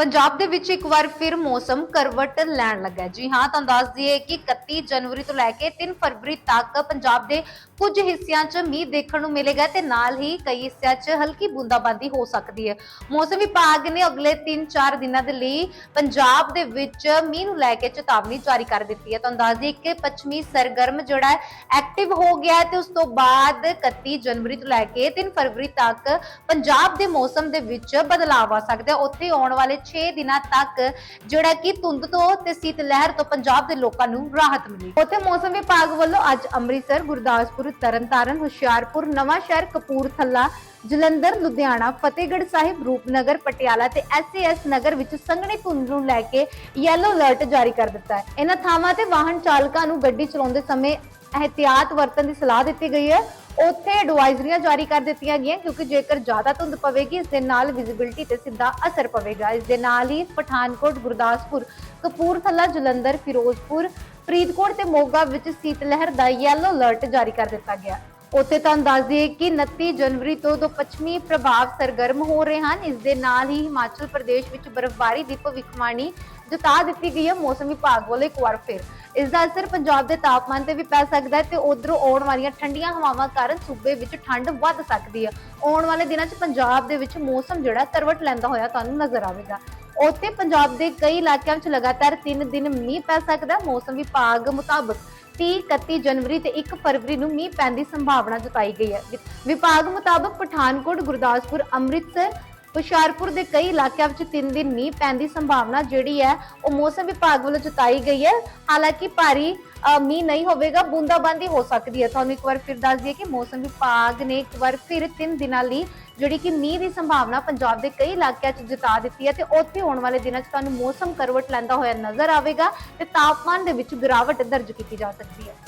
ਪੰਜਾਬ ਦੇ ਵਿੱਚ ਇੱਕ ਵਾਰ ਫਿਰ ਮੌਸਮ ਕਰਵਟ ਲੈਣ ਲੱਗਾ ਜੀ ਹਾਂ, ਤੁਹਾਨੂੰ ਦੱਸ ਦਈਏ ਕਿ 31 ਜਨਵਰੀ ਤੋਂ ਲੈ ਕੇ 3 ਫਰਵਰੀ ਤੱਕ ਪੰਜਾਬ ਦੇ ਕੁਝ ਹਿੱਸਿਆਂ 'ਚ ਮੀਂਹ ਦੇਖਣ ਨੂੰ ਮਿਲੇਗਾ ਤੇ ਨਾਲ ਹੀ ਕਈ ਹਿੱਸਿਆਂ 'ਚ ਹਲਕੀ ਬੂੰਦਾਬਾਂਦੀ ਹੋ ਸਕਦੀ ਹੈ। ਮੌਸਮ ਵਿਭਾਗ ਨੇ ਅਗਲੇ 3-4 ਦਿਨਾਂ ਦੇ ਲਈ ਪੰਜਾਬ ਦੇ ਵਿੱਚ ਮੀਂਹ ਨੂੰ ਲੈ ਕੇ ਚੇਤਾਵਨੀ ਜਾਰੀ ਕਰ ਦਿੱਤੀ ਹੈ। ਤੁਹਾਨੂੰ ਦੱਸ ਦਈਏ ਕਿ ਪੱਛਮੀ ਸਰਗਰਮ ਜਿਹੜਾ ਐਕਟਿਵ ਹੋ ਗਿਆ ਹੈ ਤੇ ਉਸ ਤੋਂ ਬਾਅਦ 31 ਜਨਵਰੀ ਤੋਂ ਲੈ ਕੇ 3 ਫਰਵਰੀ ਤੱਕ ਪੰਜਾਬ ਦੇ ਮੌਸਮ ਦੇ ਵਿੱਚ ਬਦਲਾਅ ਆ ਸਕਦਾ ਹੈ। ਉੱਥੇ ਆਉਣ ਵਾਲੇ 6 ਦਿਨਾਂ ਤੱਕ ਜਿਹੜਾ ਕਿ ਧੁੰਦ ਤੋਂ ਤੇ ਸੀਤ ਲਹਿਰ ਤੋਂ ਪੰਜਾਬ ਦੇ ਲੋਕਾਂ ਨੂੰ ਰਾਹਤ ਮਿਲੀ। ਉੱਥੇ ਮੌਸਮ ਵਿਭਾਗ ਵੱਲੋਂ ਅੱਜ ਅੰਮ੍ਰਿਤਸਰ, ਗੁਰਦਾਸਪੁਰ, ਤਰਨਤਾਰਨ, ਹੁਸ਼ਿਆਰਪੁਰ ਨਵਾਂ ਕਪੂਰਥਲਾ, ਜਲੰਧਰ, ਲੁਧਿਆਣਾ, ਫਤਿਹਗੜ੍ਹ ਸਾਹਿਬ, ਰੂਪਨਗਰ, ਪਟਿਆਲਾ ਤੇ ਐਸਏਐਸ ਨਗਰ ਵਿੱਚ ਸੰਘਣੀ ਧੁੰਦ ਨੂੰ ਲੈ ਕੇ ਯੈਲੋ ਅਲਰਟ ਜਾਰੀ ਕਰ ਦਿੱਤਾ ਹੈ। ਇਹਨਾਂ ਥਾਵਾਂ ਤੇ ਵਾਹਨ ਚਾਲਕਾਂ ਨੂੰ ਗੱਡੀ ਚਲਾਉਂਦੇ ਸਮੇਂ ਅਹਤਿਆਤ ਵਰਤਣ ਦੀ ਸਲਾਹ ਦਿੱਤੀ ਗਈ ਹੈ। ਉੱਥੇ ਐਡਵਾਈਜ਼ਰੀਆਂ ਜਾਰੀ ਕਰ ਦਿੱਤੀਆਂ ਗਈਆਂ ਕਿਉਂਕਿ ਜੇਕਰ ਜ਼ਿਆਦਾ ਧੁੰਦ ਪਵੇਗੀ, ਇਸ ਦੇ ਨਾਲ ਵਿਜ਼ਿਬਿਲਟੀ ਤੇ ਸਿੱਧਾ ਅਸਰ ਪਵੇਗਾ। ਇਸ ਦੇ ਨਾਲ ਹੀ ਪਠਾਨਕੋਟ, ਗੁਰਦਾਸਪੁਰ, ਕਪੂਰਥਲਾ, ਜਲੰਧਰ, ਫਿਰੋਜ਼ਪੁਰ, ਫਰੀਦਕੋਟ ਤੇ ਮੋਗਾ ਵਿੱਚ ਸੀਤ ਲਹਿਰ ਦਾ ਯੈਲੋ ਅਲਰਟ ਜਾਰੀ ਕਰ ਦਿੱਤਾ ਗਿਆ। ਉੱਥੇ ਤੁਹਾਨੂੰ ਦੱਸ ਦਈਏ ਕਿ 29 ਜਨਵਰੀ ਤੋਂ ਦੋ ਪੱਛਮੀ ਪ੍ਰਭਾਵ ਸਰਗਰਮ ਹੋ ਰਹੇ ਹਨ। ਇਸ ਦੇ ਨਾਲ ਹੀ ਹਿਮਾਚਲ ਪ੍ਰਦੇਸ਼ ਵਿੱਚ ਬਰਫ਼ਬਾਰੀ ਦੀ ਭਵਿੱਖਬਾਣੀ ਜਤਾ ਦਿੱਤੀ ਗਈ ਹੈ। ਮੌਸਮ ਵਿਭਾਗ ਵੱਲੋਂ ਇੱਕ ਵਾਰ ਫਿਰ ਇਸ ਦਾ ਅਸਰ ਪੰਜਾਬ ਦੇ ਤਾਪਮਾਨ ਤੇ ਵੀ ਪੈ ਸਕਦਾ ਹੈ ਤੇ ਉਧਰੋਂ ਆਉਣ ਵਾਲੀਆਂ ਠੰਡੀਆਂ ਹਵਾਵਾਂ ਕਾਰਨ ਸੂਬੇ ਵਿੱਚ ਠੰਡ ਵੱਧ ਸਕਦੀ ਹੈ। ਆਉਣ ਵਾਲੇ ਦਿਨਾਂ 'ਚ ਪੰਜਾਬ ਦੇ ਵਿੱਚ ਮੌਸਮ ਜਿਹੜਾ ਕਰਵਟ ਲੈਂਦਾ ਹੋਇਆ ਤੁਹਾਨੂੰ ਨਜ਼ਰ ਆਵੇਗਾ। ਉੱਥੇ ਪੰਜਾਬ ਦੇ ਕਈ ਇਲਾਕਿਆਂ ਵਿੱਚ ਲਗਾਤਾਰ 3 ਦਿਨ ਮੀਂਹ ਪੈ ਸਕਦਾ ਹੈ। ਮੌਸਮ ਵਿਭਾਗ ਮੁਤਾਬਕ 30 31 ਜਨਵਰੀ ਤੇ 1 ਫਰਵਰੀ ਨੂੰ ਮੀਂਹ ਪੈਣ ਦੀ ਸੰਭਾਵਨਾ ਜਤਾਈ ਗਈ ਹੈ। ਵਿਭਾਗ ਮੁਤਾਬਕ ਪਠਾਨਕੋਟ, ਗੁਰਦਾਸਪੁਰ, ਅੰਮ੍ਰਿਤਸਰ ਹੁਸ਼ਿਆਰਪੁਰ ਦੇ ਕਈ ਇਲਾਕਿਆਂ ਵਿੱਚ 3 ਦਿਨ ਮੀਂਹ ਪੈਣ ਦੀ ਸੰਭਾਵਨਾ ਜਿਹੜੀ ਹੈ, ਉਹ ਮੌਸਮ ਵਿਭਾਗ ਵੱਲੋਂ ਜਤਾਈ ਗਈ ਹੈ। ਹਾਲਾਂਕਿ ਭਾਰੀ ਮੀਂਹ ਨਹੀਂ ਹੋਵੇਗਾ, ਬੂੰਦਾਬਾਂਦੀ ਹੋ ਸਕਦੀ ਹੈ। ਤੁਹਾਨੂੰ ਇੱਕ ਵਾਰ ਫਿਰ ਦੱਸ ਦਈਏ ਕਿ ਮੌਸਮ ਵਿਭਾਗ ਨੇ ਇੱਕ ਵਾਰ ਫਿਰ 3 ਦਿਨਾਂ ਲਈ ਜਿਹੜੀ ਕਿ ਮੀਂਹ ਦੀ ਸੰਭਾਵਨਾ ਪੰਜਾਬ ਦੇ ਕਈ ਇਲਾਕਿਆਂ 'ਚ ਜਤਾ ਦਿੱਤੀ ਹੈ ਤੇ ਉੱਥੇ ਆਉਣ ਵਾਲੇ ਦਿਨਾਂ 'ਚ ਤੁਹਾਨੂੰ ਮੌਸਮ ਕਰਵਟ ਲੈਂਦਾ ਹੋਇਆ ਨਜ਼ਰ ਆਵੇਗਾ ਤੇ ਤਾਪਮਾਨ ਦੇ ਵਿੱਚ ਗਿਰਾਵਟ ਦਰਜ ਕੀਤੀ ਜਾ ਸਕਦੀ ਹੈ।